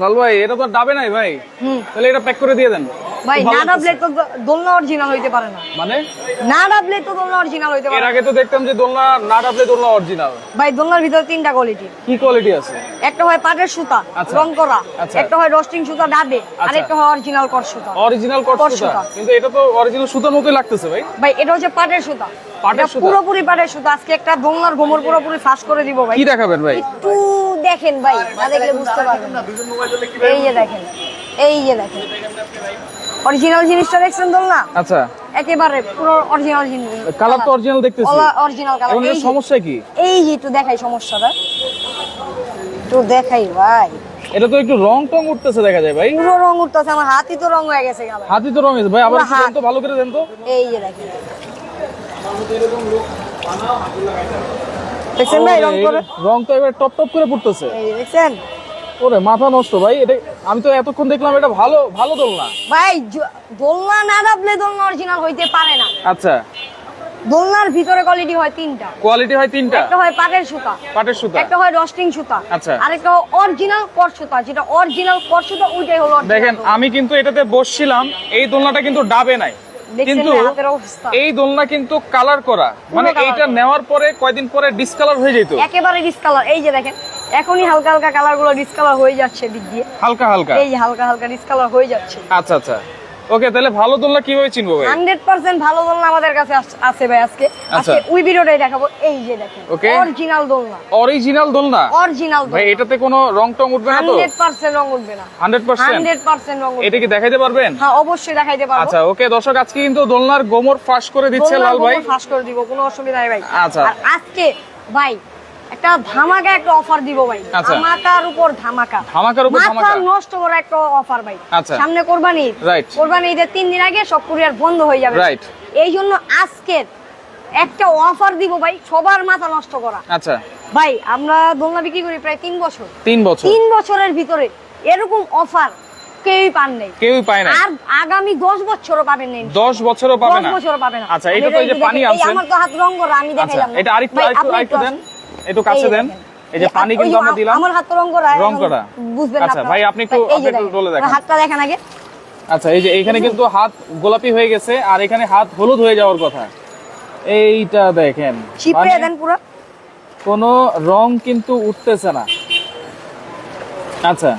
লাল ভাই এটা তো ডাবে নাই ভাই। তাহলে এটা প্যাক করে দিয়ে দেন। ভাই তো দোলনা অরিজিনাল হইতে পারে না। মানে? তো দোলনা অরিজিনাল হইতে পারে না। আগে তো দেখতাম যে দোলনা না ডাবলে দোলনা অরিজিনাল ভাই দোলনার ভিতরে তিনটা কোয়ালিটি কি কোয়ালিটি আছে? একটা হয় পাটের সুতা আচ্ছা। রং করা। আচ্ছা। একটা হয় রস্টিং সুতা ডাবে আর আচ্ছা। একটা হয় অরিজিনাল কর সুতা। অরিজিনাল কট কট সুতা। কিন্তু এটা তো অরিজিনাল সুতার মতোই লাগতেছে ভাই। ভাই এটা হচ্ছে পাটের সুতা। পাটের সুতা? পুরোপুরি পাটের সুতা। আজকে একটা দোলনার ঘুমর পুরোপুরি ফাঁস করে দিব ভাই। কি দেখাবেন ভাই? একটু দেখেন ভাই না দেখলে বুঝতে পারবেন এই যে দেখেন এই যে দেখেন। অরিজিনাল জিনিসটা দেখছেন দোলনা? আচ্ছা। একেবারে পুরো অরিজিনাল জিনিস। কালার তো অরিজিনাল দেখতেছি। অরিজিনাল কালারের সমস্যা কি? এই যে একটু দেখাই সমস্যাটা। একটু দেখাই ভাই। এটা তো একটু রং টং উঠতেছে দেখা যায় ভাই। পুরো রং উঠতেছে আমার হাতই তো রং হয়ে গেছে। হাতি তো রং আছে ভাই আবার দেন হাত। তো ভালো করে দেন তো। এই যে দেখেন। দেখছেন ভাই রং করে? রং তো এবার টপ টপ করে পড়তেছে। এই দেখছেন? ওরে মাথা নষ্ট ভাই এটা আমি তো এতক্ষণ দেখলাম এটা ভালো ভালো দোলনা। ভাই দোলনা না দাবলে দোলনা অরিজিনাল হইতে পারে না। আচ্ছা। দোলনার ভিতরে কোয়ালিটি হয় তিনটা। কোয়ালিটি হয় তিনটা? একটা হয় পাটের সুতা। পাটের সুতা। একটা হয় রস্টিং সুতা। আচ্ছা। আর একটা অরিজিনাল কর সুতা। যেটা অরিজিনাল কর সুতা ওইটাই হলো দেখেন আমি কিন্তু এটাতে বসছিলাম এই দোলনাটা কিন্তু ডাবে নাই। কিন্তু এই দোলনা কিন্তু কালার করা। মানে এইটা নেওয়ার পরে কয়দিন পরে ডিসকালার হয়ে যেত। একেবারে ডিসকালার এই যে দেখেন এখনই হালকা হালকা কালারগুলো ডিসকালার হয়ে যাচ্ছে দিক দিয়ে। হালকা হালকা। এই হালকা হালকা ডিসকালার হয়ে যাচ্ছে। আচ্ছা আচ্ছা। ওকে তাহলে ভালো দোলনা কীভাবে চিনবো ভাই? হান্ড্রেড পার্সেন্ট ভালো দোলনা আমাদের কাছে আছে ভাই আজকে। আচ্ছা। আজকে ওই ভিডিওটাই দেখাবো। এই যে দেখেন অরিজিনাল দোলনা। অরিজিনাল দোলনা? অরিজিনাল ভাই এটাতে কোনো রং টং উঠবে না তো? হান্ড্রেড পার্সেন্ট রং উঠবে না। Hundred percent? হান্ড্রেড পার্সেন্ট রং উঠবে। এটা কি দেখাইতে পারবেন? হ্যাঁ অবশ্যই দেখাইতে পারব। আচ্ছা ওকে দর্শক আজকে কিন্তু দোলনার গোমর ফাঁস করে দিচ্ছে লাল ভাই। ফাঁস করে দিব কোনো অসুবিধা নাই ভাই। আচ্ছা। আর আজকে ভাই একটা ধামাকা একটা অফার দিব ভাই। আচ্ছা। ধামাকার উপর ধামাকা। ধামাকার উপর মাথা ধামাকা। নষ্ট করা একটা অফার ভাই। আচ্ছা। সামনে কোরবানি। Right. কোরবানি ঈদের তিন দিন আগে সব কুরিয়ার বন্ধ হয়ে যাবে। Right. এই জন্য আজকের একটা অফার দিব ভাই সবার মাথা নষ্ট করা। আচ্ছা। ভাই আমরা দোলনা বিক্রি করি প্রায় তিন বছর। তিন বছর। তিন বছরের ভিতরে এরকম অফার কেউই পান নাই। কেউই পায় না আর আগামী দশ বছরও পাবেন নাই দশ বছরও পাবে দশ না। বছরও পাবে না। আচ্ছা এটা তো এই যে পানি আনছেন। আমার তো হাত রং করা আমি আচ্ছা দেখাইলাম। এটা আরেকটু আরেকটু আরেকটু দেন। একটু কাছে দেন। এই যে পানি কিন্তু আমরা দিলাম। আমার হাত রং করা রং করা। বুঝবেন না আচ্ছা, ভাই, আপনি একটু- আপনি একটু ডলে দেখান। হাতটা দেখেন আগে। আচ্ছা এই যে এখানে কিন্তু হাত গোলাপি হয়ে গেছে আর এখানে হাত হলুদ হয়ে যাওয়ার কথা। এইটা দেখেন। চিপড়ে মানে দেন পুরো। কোনো রং কিন্তু উঠতেছে না। আচ্ছা।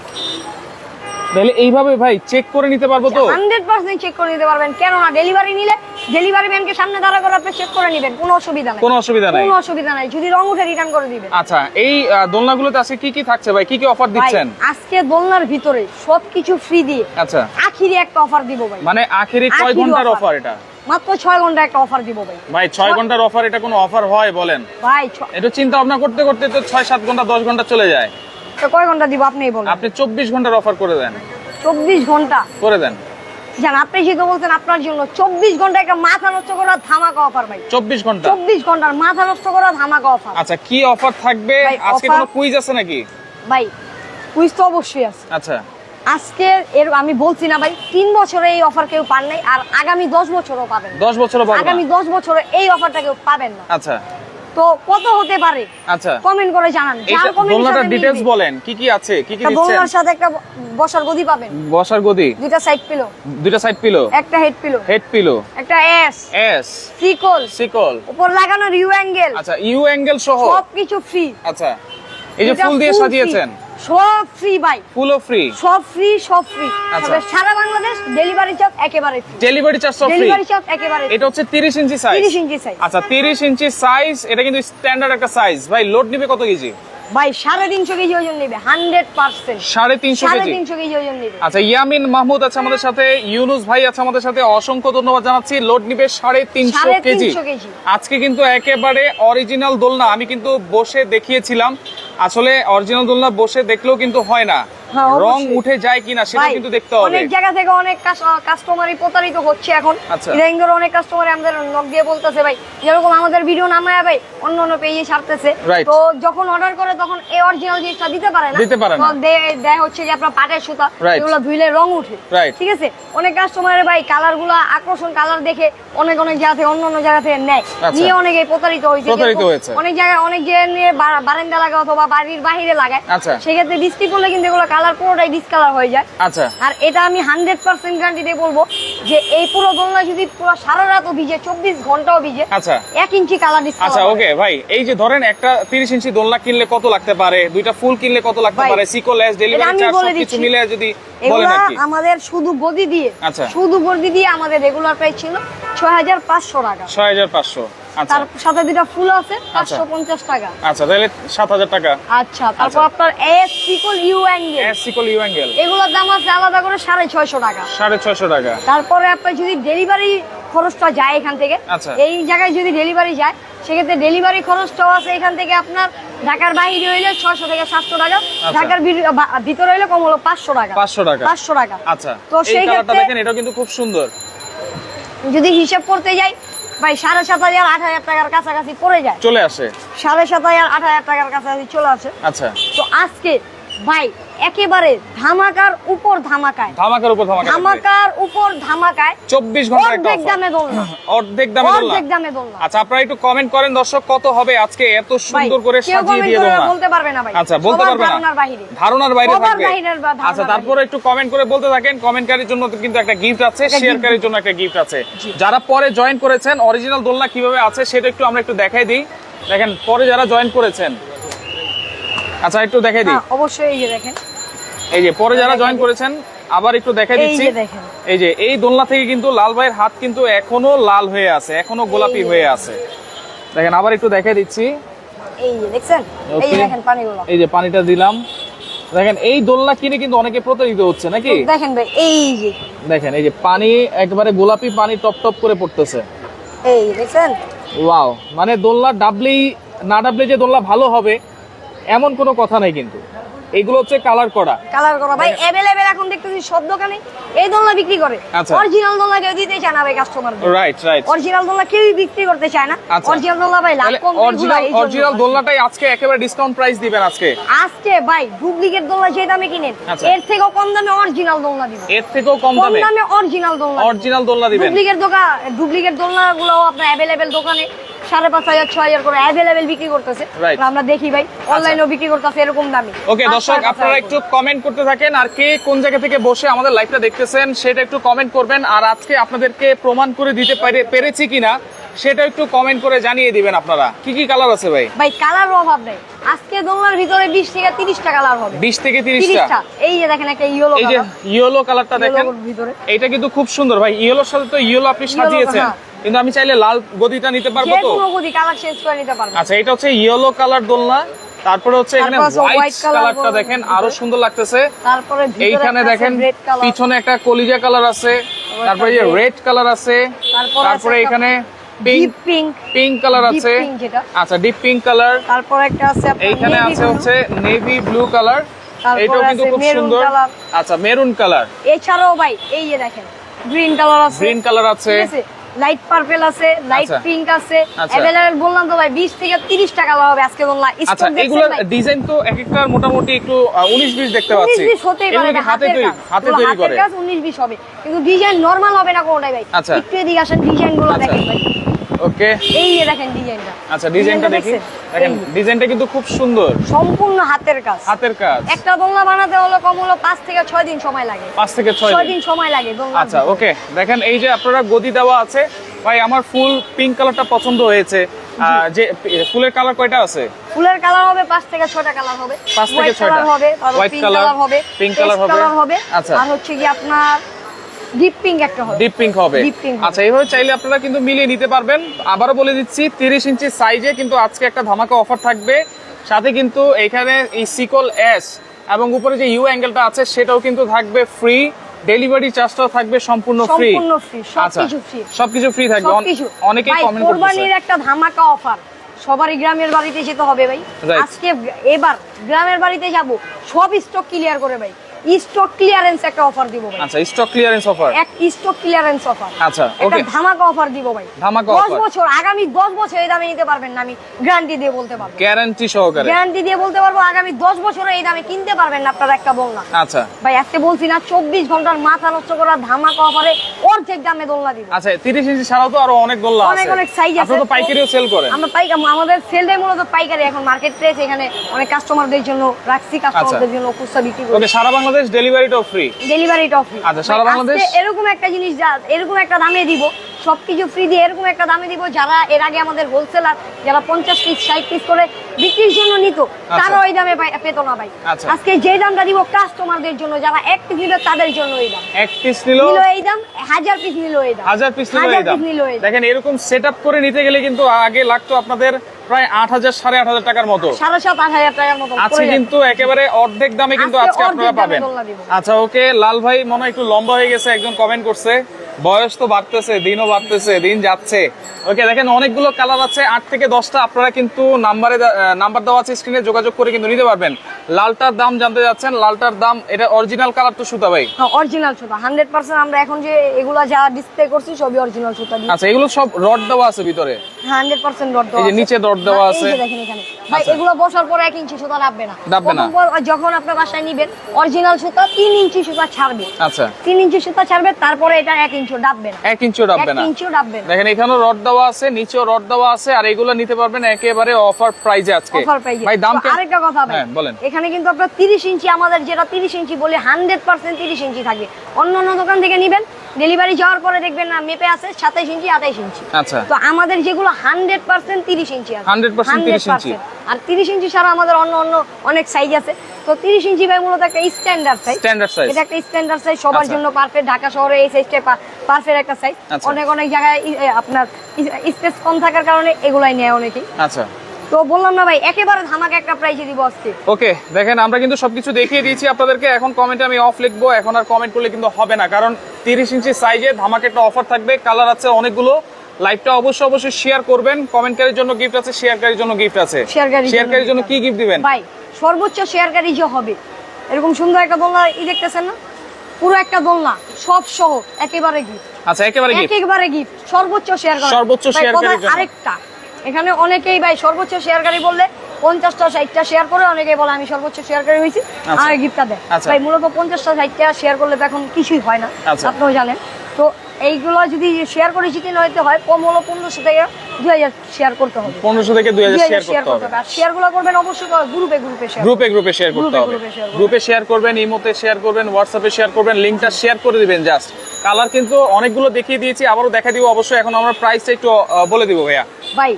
তাহলে এইভাবে ভাই চেক করে নিতে পারব তো? হান্ড্রেড পার্সেন্ট চেক করে নিতে পারবেন। কেন না ডেলিভারি নিলে ডেলিভারি ম্যানকে সামনে দাঁড়া করে আপনি চেক করে নেবেন কোনো অসুবিধা নাই। কোনো অসুবিধা নাই। কোনো অসুবিধা নাই যদি রং উঠে রিটার্ন করে দিবেন। আচ্ছা এই দোলনাগুলোতে আজকে কি কি থাকছে ভাই? কি কি অফার দিচ্ছেন? আজকে দোলনার ভিতরে সবকিছু ফ্রি দিয়ে আচ্ছা। আখিরি একটা অফার দিব ভাই। মানে আখেরি কয় ঘণ্টার অফার এটা? মাত্র ছয় ঘণ্টা একটা অফার দিব ভাই। ভাই ছয় ঘণ্টার অফার এটা কোনো অফার হয় বলেন? ভাই এটা চিন্তা ভাবনা করতে করতে তো ছয় সাত ঘণ্টা দশ ঘণ্টা চলে যায়। তো কয় ঘণ্টা দিব আপনিই বলেন। আপনি চব্বিশ ঘণ্টার অফার করে দেন। চব্বিশ ঘণ্টা। করে দেন। জান আপনি যেহেতু বলছেন আপনার জন্য? চব্বিশ ঘণ্টা একটা মাথা নষ্ট করা ধামাকা অফার ভাই। চব্বিশ ঘণ্টা? চব্বিশ ঘণ্টার মাথা নষ্ট করা ধামাকা অফার আচ্ছা কি অফার থাকবে? আজকে কোনো কুইজ আছে নাকি? ভাই কুইজ তো অবশ্যই আছে। আচ্ছা। আজকে এর আমি বলছি না ভাই তিন বছরে এই অফার কেউ পান নাই আর আগামী দশ বছরও পাবেন দশ বছরও আগামী দশ বছরে এই অফারটা কেউ পাবেন না। আচ্ছা। তো কত হতে পারে? আচ্ছা। কমেন্ট করে জানান। যার দোলনাটার বলেন কি কি আছে কি কি দিচ্ছেন? দোলনার সাথে একটা বসার গদি পাবেন। বসার গদি? দুইটা সাইড পিলো দুইটা সাইড পিলো একটা হেড পিলো হেড পিলো একটা এস এস সিকল সিকল উপর লাগানোর ইউ অ্যাঙ্গেল আচ্ছা ইউ অ্যাঙ্গেল সহ? সবকিছু ফ্রি আচ্ছা। এই যে ফুল দিয়ে সাজিয়েছেন। সব ফ্রি ভাই ফুলও ফ্রি সব ফ্রি সব ফ্রি আচ্ছা। সারা বাংলাদেশ ডেলিভারি চার্জ একেবারে ফ্রি ডেলিভারি চার্জ সব ফ্রি ডেলিভারি চার্জ একেবারে এটা হচ্ছে 30 ইঞ্চি সাইজ 30 ইঞ্চি সাইজ আচ্ছা 30 ইঞ্চি সাইজ এটা কিন্তু স্ট্যান্ডার্ড একটা সাইজ ভাই লোড নিবে কত কেজি? ভাই সাড়ে তিনশো কেজি ওজন নেবে হান্ড্রেড পার্সেন্ট সাড়ে তিনশো কেজি। ওজন নেবে। আচ্ছা ইয়ামিন মাহমুদ আছে আমাদের সাথে ইউনুস ভাই আছে আমাদের সাথে অসংখ্য ধন্যবাদ জানাচ্ছি। লোড নিবে সাড়ে তিনশো কেজি। আজকে কিন্তু একেবারে অরিজিনাল দোলনা। আমি কিন্তু বসে দেখিয়েছিলাম। আসলে অরিজিনাল দোলনা বসে দেখলেও কিন্তু হয় না। হ্যাঁ, রং উঠে যায় কিনা সেটা কিন্তু দেখতে হবে। অনেক জায়গা থেকে অনেক কাস্টমারই প্রতারিত হচ্ছে এখন। আচ্ছা। ইদানিং ধরে অনেক কাস্টমার আমাদের নক দিয়ে বলতেছে ভাই যেরকম আমাদের ভিডিও নামায় ভাই অন্য অন্য পেজে ছাড়তেছে। তো যখন অর্ডার করে তখন এই অরিজিনাল জিনিসটা দিতে পারে না। দিতে পারে না। দেয় হচ্ছে যে আপনার পাটের সুতা. এগুলো ধুইলে রং উঠে। ঠিক আছে? অনেক কাস্টমারের ভাই কালারগুলো আকর্ষণ কালার দেখে অনেক অনেক জায়গা থেকে অন্য অন্য জায়গা থেকে নেয়। আচ্ছা। নিয়ে অনেকে প্রতারিত হয়েছে। প্রতারিত হয়েছে। অনেক জায়গায় অনেক যে নিয়ে বারান্দা লাগায় অথবা বাড়ির বাহিরে লাগায়। আচ্ছা। সেক্ষেত্রে বৃষ্টি পড়লে কিন্তু এগুলো কালার পুরোটাই ডিসকালার হয়ে যায়। আচ্ছা। আর এটা আমি হান্ড্রেড পার্সেন্ট গ্যারান্টি দিয়ে বলব যে এই পুরো দোলনা যদি পুরো সারা রাতও ভিজে চব্বিশ ঘন্টাও ভিজে আচ্ছা। এক ইঞ্চি কালার ডিসকালার আচ্ছা ওকে ভাই এই যে ধরেন একটা তিরিশ ইঞ্চি দোলনা কিনলে কত লাগতে পারে? দুইটা ফুল কিনলে কত লাগতে পারে? সিকো লেস ডেলিভারি চার্জ সবকিছু মিলে যদি বলেন এগুলা আর কি। আমাদের শুধু গদি দিয়ে আচ্ছা। শুধু গদি দিয়ে আমাদের রেগুলার প্রাইস ছিল ছয় হাজার পাঁচশো টাকা। ছয় হাজার পাঁচশো। তার সাথে দুটা ফুল আছে পাঁচশো পঞ্চাশ টাকা। আচ্ছা তাহলে সাত হাজার টাকা। আচ্ছা তারপর আপনার এস সিকল ইউ অ্যাঙ্গেল এস সিকল ইউ অ্যাঙ্গেল এগুলোর দাম আছে আলাদা করে সাড়ে ছয়শো টাকা। সাড়ে ছয়শো টাকা। তারপরে আপনার যদি ডেলিভারি খরচটা যায় এখান থেকে আচ্ছা। এই জায়গায় যদি ডেলিভারি যায় সেক্ষেত্রে ডেলিভারি খরচটাও আছে এখান থেকে আপনার ঢাকার বাইরে হইলে ছশো থেকে সাতশো টাকা ঢাকার ভিতরে- হইলে কম হলো পাঁচশো টাকা। পাঁচশো টাকা। পাঁচশো টাকা। আচ্ছা। তো সেই ক্ষেত্রে দেখেন এটাও কিন্তু খুব সুন্দর। যদি হিসাব করতে যাই ভাই সাড়ে সাত হাজার আট হাজার টাকার কাছাকাছি পড়ে যায়। চলে আসে। সাড়ে সাত হাজার আট হাজার টাকার কাছাকাছি চলে আসে। আচ্ছা। তো আজকে ভাই একেবারে ধামাকার উপর ধামাকায়। ধামাকার উপর ধামাকা ধামাকার উপর ধামাকায় চব্বিশ ঘণ্টার একটা অর্ধেক দামে দোলনা অর্ধেক দামে দোলনা অর্ধেক দামে দোলনা আচ্ছা আপনারা একটু কমেন্ট করেন দর্শক কত হবে আজকে? এত সুন্দর করে সাজিয়ে দিয়ে দোলনা বলতে পারবে না ভাই। আচ্ছা বলতে পারবে না। ধারণার বাহিরে ধারণার বাইরে থাকবে। আচ্ছা তারপরে একটু কমেন্ট করে বলতে থাকেন। কমেন্টকারীর জন্য তো কিন্তু একটা গিফট আছে শেয়ারকারীর জন্য একটা গিফট আছে। যারা পরে জয়েন করেছেন অরিজিনাল দোলনা কীভাবে আছে সেটা একটু আমরা একটু দেখাই দিই। দেখেন পরে যারা জয়েন করেছেন। আচ্ছা একটু দেখাই দিই। হ্যাঁ, অবশ্যই এই যে দেখেন। এই যে পরে যারা জয়েন করেছেন আবার একটু দেখাই দিচ্ছি। এই যে এই দোলনা থেকে কিন্তু লাল ভাইয়ের হাত কিন্তু এখনও লাল হয়ে আছে এখনও গোলাপি হয়ে আছে। দেখেন আবার একটু দেখাই দিচ্ছি। এই যে দেখছেন? এই দেখেন পানিগুলো। এই যে পানিটা দিলাম। দেখেন এই দোলনা কিনে কিন্তু অনেকে প্রতারিত হচ্ছে নাকি? দেখেন ভাই এই যে। দেখেন এই যে পানি একেবারে গোলাপি পানি টপ টপ করে পড়তেছে। এই দেখছেন? ওয়াও মানে দোলনা ডাবলেই না ডাবলে যে দোলনা ভালো হবে এমন কোনো কথা নাই কিন্তু। এইগুলো হচ্ছে কালার করা। কালার করা। ভাই অ্যাভেলেবেল এখন দেখতেছি সব দোকানে। এই দোলনা বিক্রি করে। আচ্ছা। অরিজিনাল দোলনা কেউ দিতে চায় না ভাই কাস্টমার রাইট রাইট অরিজিনাল দোলনা কেউই বিক্রি করতে চায় না। আচ্ছা। অরিজিনাল দোলনা ভাই লাভ কম অরিজিনাল অরিজিনাল দোলনাটাই আজকে একেবারে ডিসকাউন্ট প্রাইস দিবেন আজকে। আজকে ভাই ডুপ্লিকেট দোলনা যে দামে কিনেন আচ্ছা। এর থেকেও কম দামে অরিজিনাল দোলনা দিবেন। এর থেকেও কম দামে কম দামে? অরিজিনাল দোলনা অরিজিনাল দোলনা দিবেন? ডুপ্লিকেট দোকান ডুপ্লিকেট দোলনা গুলো আপনার অ্যাভেলেবেল দোকানে। সাড়ে পাঁচ হাজার ছয় হাজার করে অ্যাভেলেবেল বিক্রি করতেছে। আমরা দেখি ভাই অনলাইনেও বিক্রি করতেছে এরকম দামে। ওকে দর্শক আপনারা একটু কমেন্ট করতে থাকেন আর কে কোন জায়গা থেকে বসে আমাদের লাইভটা দেখতেছেন সেটা একটু কমেন্ট করবেন। আর আজকে আপনাদেরকে প্রমাণ করে দিতে পারে- পেরেছি কিনা সেটা একটু কমেন্ট করে জানিয়ে দিবেন আপনারা। কি কি কালার আছে ভাই? ভাই কালার অভাব নেই। আজকে দোলনার ভিতরে বিশ থেকে তিরিশটা কালার হবে। বিশ থেকে তিরিশটা তিরিশটা। এই যে দেখেন একটা ইয়েলো এই যে ইয়েলো কালারটা দেখেন। ভিতরে। এটা কিন্তু খুব সুন্দর। ভাই ইয়েলোর সাথে তো ইয়েলো আপনি সাজিয়েছেন। হ্যাঁ। কিন্তু আমি চাইলে লাল গদিটা নিতে পারব তো? কোনো গদি কালার চেঞ্জ করে নিতে পারবে। আচ্ছা এটা হচ্ছে ইয়েলো কালার দোলনা। তারপরে হচ্ছে এখানে হোয়াইট কালারটা দেখেন আরও সুন্দর লাগতেছে। তারপরে এইখানে দেখেন পিছনে একটা কলিজা কালার আছে তারপরে এই রেড কালার আছে তারপরে এখানে ডিপ পিঙ্ক পিঙ্ক কালার আছে। আচ্ছা ডিপ পিঙ্ক কালার তারপর একটা আছে এইখানে আছে হচ্ছে নেভি ব্লু কালার এটাও কিন্তু খুব সুন্দর। আচ্ছা মেরুন কালার এছাড়াও ভাই এই যে দেখেন গ্রিন কালার আছে। গ্রিন কালার আছে? লাইট পার্পল আছে লাইট আচ্ছা। পিঙ্ক আছে আচ্ছা। अवेलेबल বললাম তো ভাই 20 থেকে 30 টাকা হবে আজকে বললাম আচ্ছা স্টক এগুলো দেখছেন ভাই ডিজাইন তো এক একটার মোটামুটি একটু উনিশ বিশ দেখতে 19 পাচ্ছি 20 হতেই পারে এগুলো কি ভাই, হাতে হাতের তৈরি কাজ। হাতে এগুলো তৈরি হাতের করে কাজ 19 20 হবে কিন্তু ডিজাইন নরমাল হবে না কোনটাই ভাই আচ্ছা। একটু এদিকে আসেন ডিজাইন গুলো আচ্ছা। দেখেন ভাই ওকে এই যে দেখেন ডিজাইনটা। আচ্ছা ডিজাইনটা দেখি। দেখেন ডিজাইনটা কিন্তু খুব সুন্দর। সম্পূর্ণ হাতের কাজ। হাতের কাজ। একটা দোলনা বানাতে হলো কম হলো 5 থেকে 6 দিন সময় লাগে। পাঁচ থেকে ছয় 6 দিন। সময় লাগে দোলনা আচ্ছা ওকে দেখেন এই যে আপনারা গদি দেওয়া আছে ভাই আমার ফুল পিঙ্ক কালারটা পছন্দ হয়েছে। যে ফুলের কালার কয়টা আছে? ফুলের কালার হবে পাঁচ থেকে ছয়টা কালার হবে। পাঁচ থেকে হোয়াইট ছয়টা। কালার হবে White পিঙ্ক কালার হবে হবে। কালার হবে। আচ্ছা। আর হচ্ছে কি আপনার ডিপ পিঙ্ক একটা হবে। ডিপ পিঙ্ক হবে। আচ্ছা এইভাবে চাইলে আপনারা কিন্তু মিলিয়ে নিতে পারবেন। আবারও বলে দিচ্ছি তিরিশ ইঞ্চি সাইজে কিন্তু আজকে একটা ধামাকা অফার থাকবে। সাথে কিন্তু এখানে এই সিকল এস এবং উপরে যে ইউ অ্যাঙ্গেলটা আছে সেটাও কিন্তু থাকবে ফ্রি ডেলিভারি চার্জটাও থাকবে সম্পূর্ণ ফ্রি সম্পূর্ণ free, সবকিছু free। সবকিছু ফ্রি থাকবে। অন- অনেকেই কমেন্ট করতেছে। কোরবানির একটা ধামাকা অফার সবারই গ্রামের বাড়িতে যেতে হবে ভাই। আজকে এবার গ্রামের বাড়িতে যাব। সব স্টক ক্লিয়ার করে ভাই। স্টক ক্লিয়ারেন্স একটা অফার দিব ভাই। আচ্ছা স্টক ক্লিয়ারেন্স অফার এক স্টক ক্লিয়ারেন্স অফার আচ্ছা, একটা ধামাকা অফার দিব ভাই। ধামাকা দশ offer। বছর আগামী দশ বছর এই দামে নিতে পারবেন না আমি গ্যারান্টি দিয়ে বলতে পারব। গ্যারান্টি সহকারে। গ্যারান্টি দিয়ে বলতে পারব আগামী দশ বছরে এই দামে কিনতে পারবেন না আপনারা একটা দোলনা আচ্ছা। ভাই আজকে বলছি না চব্বিশ ঘণ্টার মাথা নষ্ট করা ধামাকা অফারে অর্ধেক দামে দোলনা দিব। আচ্ছা তিরিশ ইঞ্চি ছাড়াও তো আরও অনেক অনেক আছে। অনেক সাইজ আছে আপনারা তো পাইকারিও সেল করেন। আমরা পাইকারি আমাদের সেলটাই মূলত পাইকারি এখন মার্কেট প্লেস এখানে অনেক কাস্টমারদের জন্য রাখছি কাস্টমারদের জন্য খুচরা বিক্রি করি। ওকে সারা বাংলাদেশ ডেলিভারিটাও ফ্রি ডেলিভারি টফি আচ্ছা, সারা বাংলাদেশ- এরকম একটা জিনিস যা এরকম একটা দামে দিব সবকিছু ফ্রি দিয়ে এরকম একটা দামে দিব যারা এর আগে আমাদের হোলসেলার যারা পঞ্চাশ পিস ষাট পিস করে বিক্রির জন্য নিত তারা ওই দামে পেত না ভাই। আচ্ছা। আজকে যে দামটা দিব কাস্টমারদের জন্য যারা এক পিস নিল তাদের জন্য এই দাম। এক পিস নিল? নিল এই দাম হাজার পিস নিল এই দাম। হাজার পিস নিল এই দাম। পিস নিল এই দাম। দেখেন এরকম সেট করে নিতে গেলে কিন্তু আগে লাগতো আপনাদের প্রায় আট হাজার সাড়ে আট হাজার টাকার মতো। সাড়ে সাত আট হাজার টাকার মতো। আজকে কিন্তু একেবারে অর্ধেক দামে কিন্তু আজকে আপনারা পাবেন। আচ্ছা ওকে লাল ভাই মনে হয় একটু লম্বা হয়ে গেছে একজন কমেন্ট করছে। বয়স তো বাড়তেছে দিনও বাড়তেছে দিন যাচ্ছে। ওকে দেখেন অনেকগুলো কালার আছে আট থেকে দশটা আপনারা কিন্তু নাম্বারে নাম্বার দেওয়া আছে স্ক্রিনে যোগাযোগ করে কিন্তু নিতে পারবেন। লালটার দাম জানতে যাচ্ছেন লালটার দাম এটা অরিজিনাল কালার তো সুতা ভাই? হ্যাঁ অরিজিনাল সুতা হান্ড্রেড পার্সেন্ট আমরা এখন যে এগুলা যা ডিসপ্লে করছি সবই অরিজিনাল সুতা আচ্ছা এগুলো সব রড দেওয়া আছে ভিতরে? হান্ড্রেড পার্সেন্ট ডট এই যে নিচে রড দেওয়া আছে। দেখেন এখানে। ভাই আচ্ছা। এগুলো বসার পর এক ইঞ্চি সুতা লাগবে না। যখন আপনার বাসায় নিবেন অরিজিনাল সুতা তিন ইঞ্চি সুতা ছাড়বে। আচ্ছা। তিন ইঞ্চি সুতা ছাড়বে তারপরে এটা এক ইঞ্চি ডাববে না। এক ইঞ্চিও ডাববে না। ইঞ্চিও ডাববে না। দেখেন এখানেও রড দেওয়া আছে নিচেও রড দেওয়া আছে আর এগুলো নিতে পারবেন একেবারে অফার প্রাইজে আজকে। অফার প্রাইজে। ভাই দাম আরেকটা কথা ভাই হ্যাঁ বলেন। এখানে কিন্তু আপনার তিরিশ ইঞ্চি আমাদের যেটা তিরিশ ইঞ্চি বলে হান্ড্রেড পার্সেন্ট তিরিশ ইঞ্চি থাকবে। অন্য অন্য দোকান থেকে নিবেন ডেলিভারি যাওয়ার পরে দেখবেন না মেপে আছে সাতাইশ ইঞ্চি আঠাইশ ইঞ্চি। আচ্ছা। তো আমাদের যেগুলো হান্ড্রেড পার্সেন্ট তিরিশ ইঞ্চি আছে 100% 30 ইঞ্চি। আর তিরিশ ইঞ্চি ছাড়া আমাদের অন্য অন্য অনেক সাইজ আছে। তো তিরিশ ইঞ্চি ভাই মূলত একটা স্ট্যান্ডার্ড সাইজ স্ট্যান্ডার্ড সাইজ এটা একটা স্ট্যান্ডার্ড সাইজ সবার আচ্ছা। জন্য পারফেক্ট ঢাকা শহরে এই সাইজটা পারফেক্ট একটা সাইজ আচ্ছা। অনেক অনেক জায়গায় আপনার স্পেস কম থাকার কারণে এগুলাই নেয় অনেকেই। আচ্ছা। তো বললাম না ভাই একেবারে ধামাকা একটা প্রাইজে দিব আজকে। ওকে দেখেন আমরা কিন্তু সবকিছু দেখিয়ে দিয়েছি। আপনাদেরকে এখন কমেন্টে আমি অফ লিখব। এখন আর কমেন্ট করলে কিন্তু হবে না। কারণ তিরিশ ইঞ্চি সাইজে ধামাকে একটা অফার থাকবে। কালার আছে অনেকগুলো। লাইভটা অবশ্যই অবশ্যই শেয়ার করবেন। কমেন্টকারীর জন্য গিফট আছে শেয়ারকারীর জন্য গিফট আছে। শেয়ারকারীর জন্য কি গিফট দিবেন? ভাই সর্বোচ্চ শেয়ারকারী যে হবে। এরকম সুন্দর একটা দোলনা ই দেখতেছেন না? পুরো একটা দোলনা সব সহ একেবারে গিফট আচ্ছা একেবারে গিফট একেবারে গিফট সর্বোচ্চ শেয়ার করা সর্বোচ্চ শেয়ার করা। আরেকটা এখানে অনেকেই ভাই সর্বোচ্চ শেয়ারকারী বললে পঞ্চাশটা ষাটটা শেয়ার করে অনেকেই বলে আমি সর্বোচ্চ শেয়ারকারী হয়েছি আচ্ছা। আর গিফটটা দেয় আচ্ছা। ভাই মূলত পঞ্চাশটা ষাটটা শেয়ার করলে তো এখন কিছুই হয় না আচ্ছা। আপনিও জানেন তো এইগুলো যদি শেয়ার করে যদি নিতে হয় কম হলো পনেরোশো থেকে দুই হাজার শেয়ার করতে হবে। পনেরোশো থেকে দুই হাজার দুই শেয়ার করতে হবে। আর শেয়ারগুলো করবেন অবশ্যই গ্রুপে গ্রুপে শেয়ার গ্রুপে গ্রুপে শেয়ার করতে হবে। গ্রুপে share করবেন। এই শেয়ার করবেন ইমোতে শেয়ার করবেন হোয়াটসঅ্যাপে শেয়ার করবেন লিঙ্কটা শেয়ার করে দিবেন জাস্ট কালার কিন্তু অনেকগুলো দেখিয়ে দিয়েছি আবারও দেখা দিব। অবশ্যই এখন আমরা প্রাইসটা একটু বলে দিব ভাইয়া। ভাই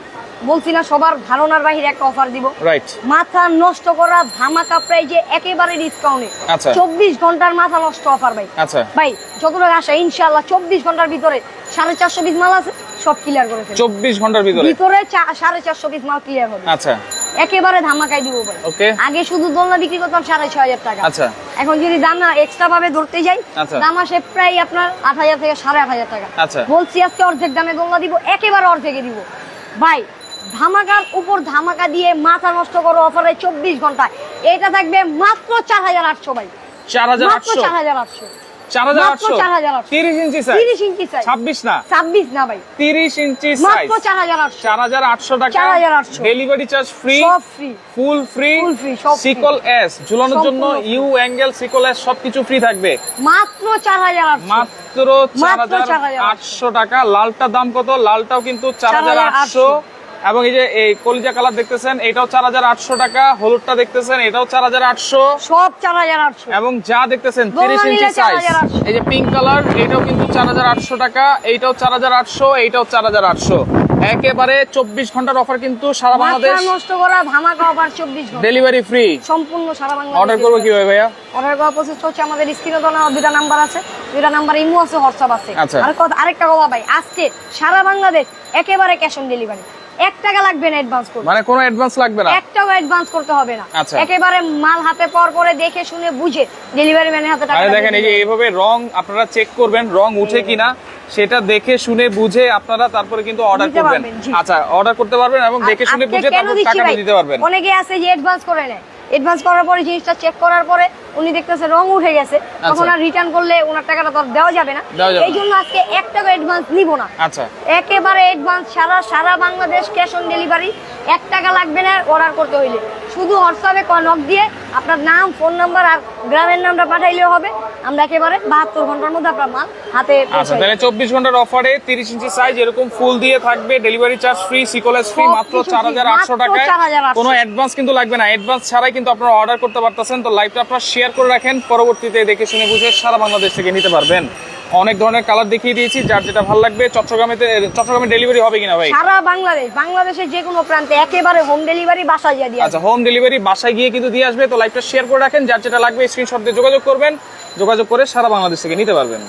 বলছি না সবার ধারণার বাহিরে একটা অফার দিব। রাইট মাথা নষ্ট করা ধামাকা প্রাইজে একেবারে ডিসকাউন্টে আচ্ছা। চব্বিশ ঘণ্টার মাথা নষ্ট অফার ভাই। আচ্ছা। ভাই যতটুকু আসা ইনশাল্লাহ চব্বিশ ঘণ্টার ভিতরে সাড়ে চারশো পিস মাল আছে সব ক্লিয়ার করে চব্বিশ ঘণ্টার ভিতরে? ভিতরে সাড়ে চারশো পিস মাল ক্লিয়ার হবে। আচ্ছা। একেবারে ধামাকাই দিব ভাই। ওকে আগে শুধু দোলনা বিক্রি করতাম সাড়ে ছয় হাজার টাকা। আচ্ছা। এখন যদি দানা এক্সট্রা ভাবে ধরতে যাই আচ্ছা। দাম আসে প্রায় আপনার আট হাজার থেকে সাড়ে আট হাজার টাকা। আচ্ছা। বলছি আজকে অর্ধেক দামে দোলনা দিব একেবারে অর্ধেকে দিব। ভাই ধামাকার উপর ধামাকা দিয়ে মাথা নষ্ট করো অফারে চব্বিশ ঘণ্টা এটা থাকবে মাত্র চার হাজার আটশো ভাই চার হাজার আটশো চার হাজার আটশো মাত্র আটশো 4,800 তিরিশ ইঞ্চি সাইজ তিরিশ ইঞ্চি সাইজ ছাব্বিশ না ছাব্বিশ না ভাই তিরিশ ইঞ্চি সাইজ মাত্র চার হাজার আটশো চার হাজার আটশো টাকা 4,800 delivery charge free full free Full free, সব free। সিকল এস ঝুলানোর জন্য ইউ অ্যাঙ্গেল সিকল এস সবকিছু ফ্রি থাকবে মাত্র চার হাজার আটশো মাত্র চার হাজার আটশো টাকা লালটার দাম কত লালটাও কিন্তু চার হাজার আটশো 4,800 এবং এই যে এই কলিজা কালার দেখতেছেন এটাও চার হাজার আটশো টাকা হলুদটা দেখতেছেন এটাও চার হাজার আটশো। সব চার হাজার আটশো। এবং যা দেখতেছেন তিরিশ ইঞ্চি সাইজ এই যে পিঙ্ক কালার এটাও কিন্তু চার হাজার আটশো টাকা এইটাও চার হাজার আটশো এইটাও চার হাজার আটশো। একেবারে চব্বিশ ঘণ্টার অফার কিন্তু সারা বাংলাদেশ নষ্ট করা ধামাকা অফার চব্বিশ ডেলিভারি ফ্রি সম্পূর্ণ সারা বাংলা অর্ডার করব কীভাবে ভাইয়া? অর্ডার করার প্রসেস হচ্ছে আমাদের স্ক্রিনে তো দুটা নাম্বার আছে। দুটা নাম্বার ইমো আছে হোয়াটসঅ্যাপ আছে। আচ্ছা। আর কথা আরেকটা কথা ভাই আজকে সারা বাংলাদেশ একেবারে ক্যাশ অন ডেলিভারি এক টাকা লাগবে না অ্যাডভান্স করতে। মানে কোনো অ্যাডভান্স লাগবে না? একটাও অ্যাডভান্স করতে হবে না। আচ্ছা। একেবারে মাল হাতে পর পরে দেখে শুনে বুঝে ডেলিভারি ম্যানের হাতে টাকা দেখেন এই যে এইভাবে রং আপনারা চেক করবেন রং উঠে কিনা সেটা দেখে শুনে বুঝে আপনারা তারপরে কিন্তু অর্ডার করবেন। আচ্ছা অর্ডার করতে পারবেন এবং দেখে শুনে বুঝে তারপর টাকাটা দিতে পারবেন। অনেকে আছে যে অ্যাডভান্স করে নেয়। অ্যাডভান্স করার পরে জিনিসটা চেক করার পরে উনি দেখতেছে রং উঠে গেছে। তখন আর রিটার্ন করলে ওনার টাকাটা তো দেওয়া যাবে না। আচ্ছা। এই জন্য আজকে এক টাকা অ্যাডভান্স নিব না। আচ্ছা। একেবারে অ্যাডভান্স সারা সারা বাংলাদেশ ক্যাশ অন ডেলিভারি এক টাকা লাগবে না অর্ডার করতে হইলে। শুধু হোয়াটসঅ্যাপে নক দিয়ে আপনার নাম ফোন নাম্বার আর গ্রামের নামটা পাঠাইলেও হবে। আমরা একেবারে বাহাত্তর ঘণ্টার মধ্যে আপনার মাল হাতে আচ্ছা তাহলে চব্বিশ ঘণ্টার অফারে তিরিশ ইঞ্চি সাইজ এরকম ফুল দিয়ে থাকবে। ডেলিভারি চার্জ ফ্রি সিকোলেস ফ্রি মাত্র চার হাজার আটশো টাকায়। 4,800 কোনো অ্যাডভান্স কিন্তু লাগবে না। অ্যাডভান্স ছাড়াই কিন্তু আপনারা অর্ডার করতে পারতেছেন তো লাইভটা আপনারা শেয়ার করে রাখেন পরবর্তীতে দেখে শুনে বুঝে সারা বাংলাদেশ থেকে নিতে পারবেন। অনেক ধরনের কালার দেখিয়ে দিয়েছি যার যেটা ভালো লাগবে চট্টগ্রামেতে চট্টগ্রামে ডেলিভারি হবে কিনা ভাই? সারা বাংলাদেশ বাংলাদেশের যে কোনো প্রান্তে একেবারে হোম ডেলিভারি বাসায় দিয়ে দিয়ে আচ্ছা হোম ডেলিভারি বাসায় গিয়ে কিন্তু দিয়ে আসবে তো লাইভটা শেয়ার করে রাখেন যার যেটা লাগবে স্ক্রিনশট দিয়ে যোগাযোগ করবেন যোগাযোগ করে সারা বাংলাদেশ থেকে নিতে পারবেন।